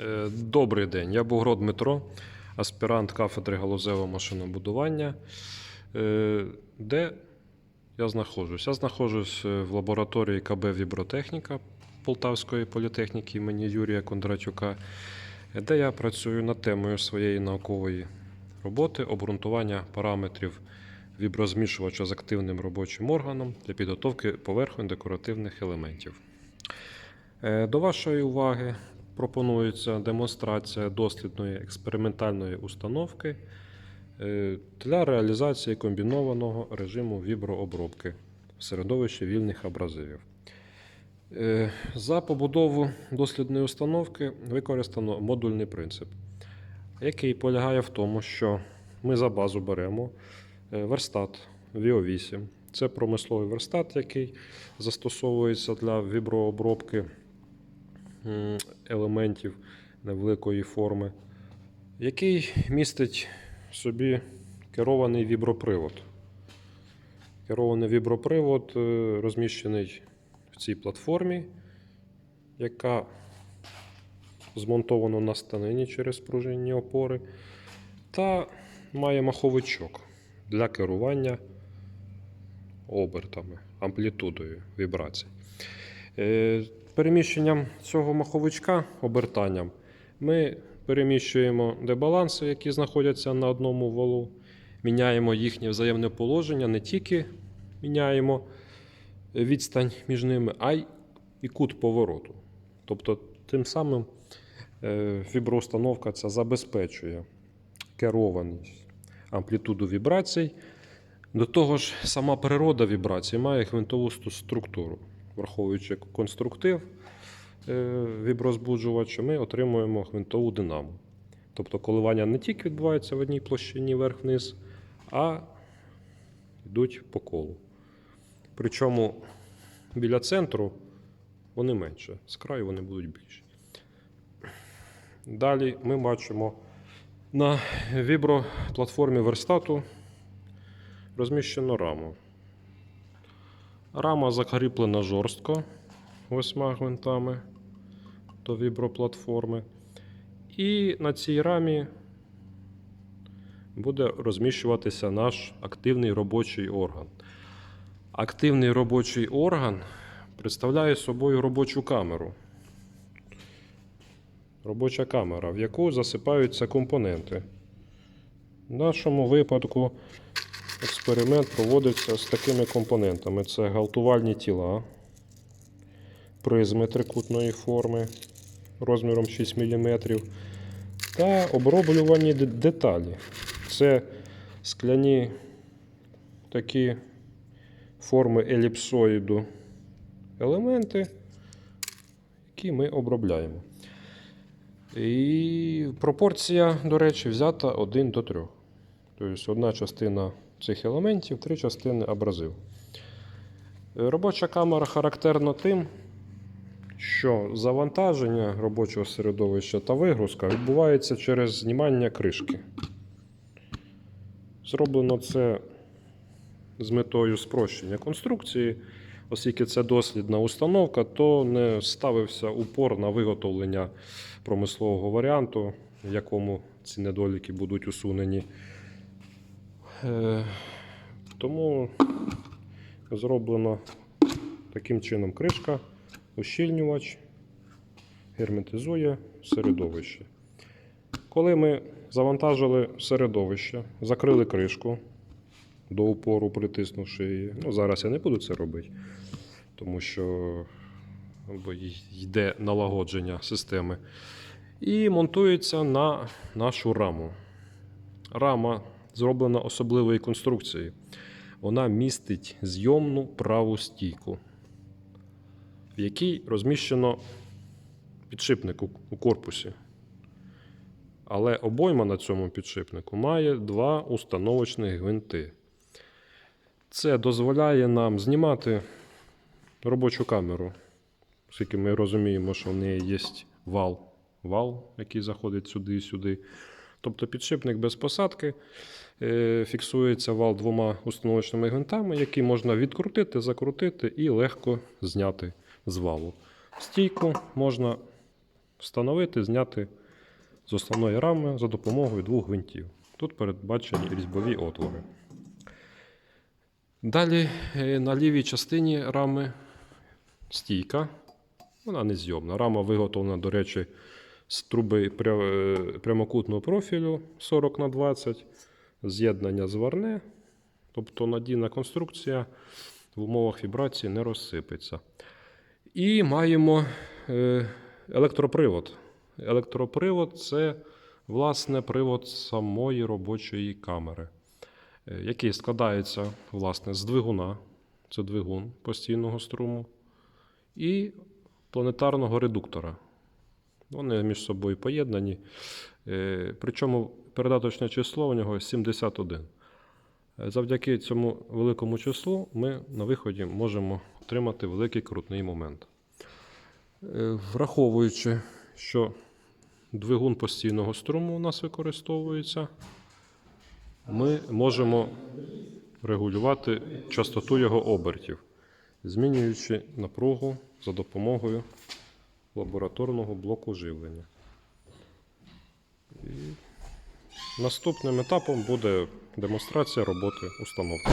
Е, Добрий день. Я Бугрод Дмитро, аспірант кафедри галузевого машинобудування. Е, Де я знаходжусь? Я знаходжусь е, в лабораторії КБ Вібротехніка Полтавської політехніки імені Юрія Кондратюка, де я працюю над темою своєї наукової роботи обґрунтування параметрів віброзмішувача з активним робочим органом для підготовки поверхонь декоративних елементів. До вашої уваги пропонується демонстрація дослідної експериментальної установки е, для реалізації комбінованого режиму віброобробки в середовищі вільних абразивів. Е, За побудову дослідної установки використано модульний принцип, який полягає в тому, що ми за базу беремо е, верстат VO8. Це промисловий верстат, який застосовується для віброобробки елементів невеликої форми, який містить собі керований вібропривод. Керований вібропривод е, розміщений в цій платформі, яка змонтована на станині через пружинні опори, та має маховичок для керування обертами, амплітудою вібрацій. Переміщенням цього маховичка, обертанням, ми переміщуємо дебаланси, які знаходяться на одному валу, міняємо їхнє взаємне положення, не тільки міняємо відстань між ними, а й і кут повороту. Тобто, тим самим е, віброустановка ця забезпечує керованість амплітуду вібрацій. До того ж, сама природа вібрацій має гвинтову структуру. Враховуючи конструктив е, віброзбуджувача, ми отримуємо гвинтову динаму. Тобто коливання не тільки відбуваються в одній площині вверх-вниз, а йдуть по колу. Причому біля центру вони менше, з краю вони будуть більші. Далі ми бачимо на віброплатформі верстату розміщено раму. Рама закріплена жорстко восьма гвинтами до віброплатформи. І на цій рамі буде розміщуватися наш активний робочий орган. Активний робочий орган представляє собою робочу камеру. Робоча камера, в яку засипаються компоненти. В нашому випадку експеримент проводиться з такими компонентами: це галтувальні тіла, призми трикутної форми розміром 6 мм та оброблювані деталі. Це скляні такі форми еліпсоїду елементи, які ми обробляємо. І пропорція, до речі, взята 1 до 3. Тобто одна частина цих елементів, три частини абразив. Е, Робоча камера характерна тим, що завантаження робочого середовища та вигрузка відбувається через знімання кришки. Зроблено це з метою спрощення конструкції, оскільки це дослідна установка, то не ставився упор на виготовлення промислового варіанту, в якому ці недоліки будуть усунені. Е, Тому зроблено таким чином кришка, ущільнювач, герметизує середовище. Коли ми завантажили середовище, закрили кришку до упору, притиснувши її. Ну, зараз я не буду це робити, тому що йде налагодження системи. І монтується на нашу раму. Рама зроблена особливої конструкції. Вона містить зйомну праву стійку, в якій розміщено підшипник у- корпусі. Але обойма на цьому підшипнику має два установочні гвинти. Це дозволяє нам знімати робочу камеру, оскільки ми розуміємо, що в неї є вал, вал, який заходить сюди і сюди. Тобто підшипник без посадки е, фіксується вал двома установочними гвинтами, які можна відкрутити, закрутити і легко зняти з валу. Стійку можна встановити, зняти з основної рами за допомогою двох гвинтів. Тут передбачені різьбові отвори. Далі е, на лівій частині рами стійка. Вона незйомна. Рама виготовлена, до речі, з труби е, прямокутного профілю 40 на 20, з'єднання зварне, тобто надійна конструкція в умовах вібрації не розсипеться. І маємо е, електропривод. Електропривод це власне привод самої робочої камери, е, який складається власне з двигуна, це двигун постійного струму, і планетарного редуктора. Вони між собою поєднані. Е, Причому передаточне число у нього 71. Е, Завдяки цьому великому числу ми на виході можемо отримати великий крутний момент. Е, Враховуючи, що двигун постійного струму у нас використовується, ми можемо регулювати частоту його обертів, змінюючи напругу за допомогою лабораторного блоку живлення. Наступним етапом буде демонстрація роботи установки.